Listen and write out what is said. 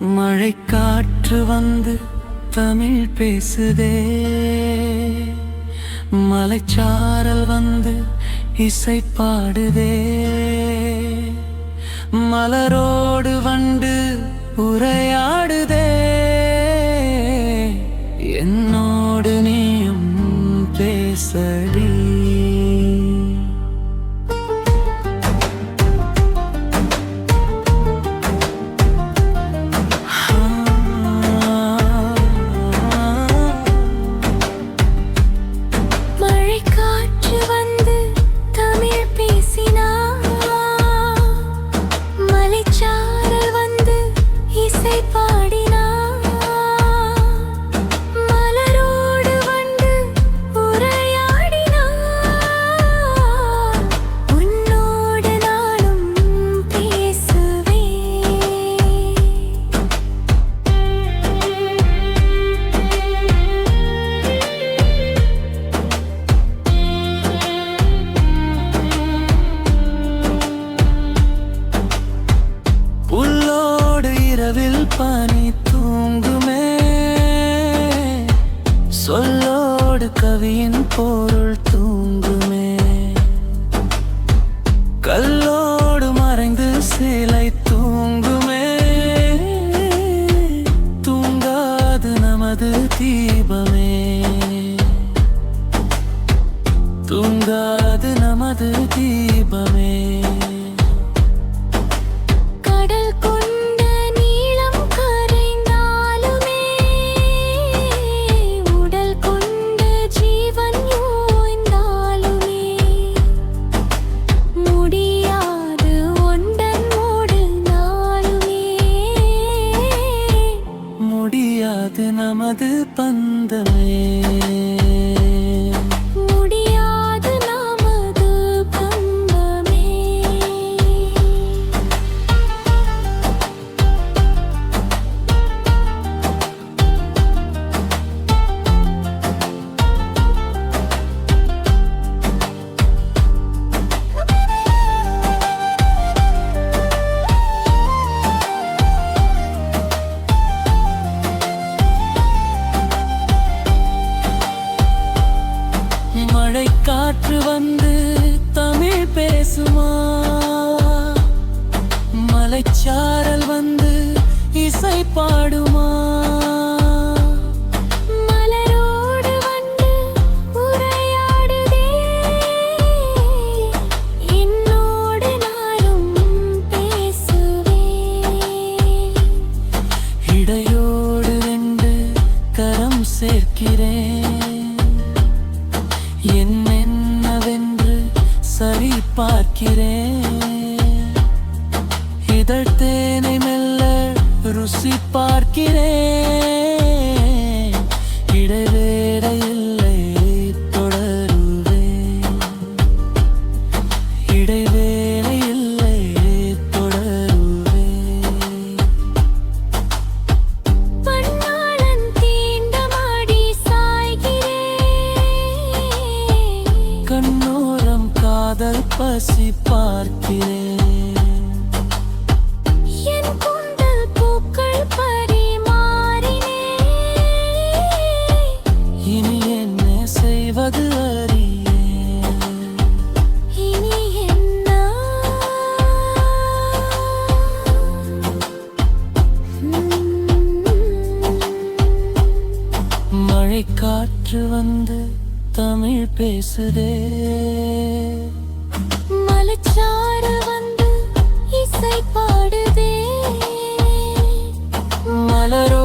மழை காற்று வந்து தமிழ் பேசுதே. மலைச்சாரல் வந்து இசை பாடுதே. மலரோடு வண்டு உரையாடுதே. 哪里呢？இரவில் பனி தூங்குமே. சொல்லோடு கவியின் பொருள் தூங்குமே. கல்லோடு மறைந்து சிலை தூங்குமே. தூங்காது நமது தீபமே. தூங்காது நமது தீபமே. இது நமது பந்தமே. மலைச்சாரல் வந்து இசை பாடுமா? சேர்க்கிறேன் என்னென்னவென்று சரி பார்க்கிறேன் இதழ் தேனை மெல்ல ருசி பார்க்கிறேன். இடைவேளை இல்லை தொடருவேன் இடைவேளை இல்லை தொடருவேன் பன்னாளன் தீண்டமாடி சாய்கிறேன். கண்ணோரம் காதல் பசி பார்க்கிறேன். மழை காற்று வந்து தமிழ் பேசுதே. மலைச்சாறு வந்து இசை பாடுதே. மலரோ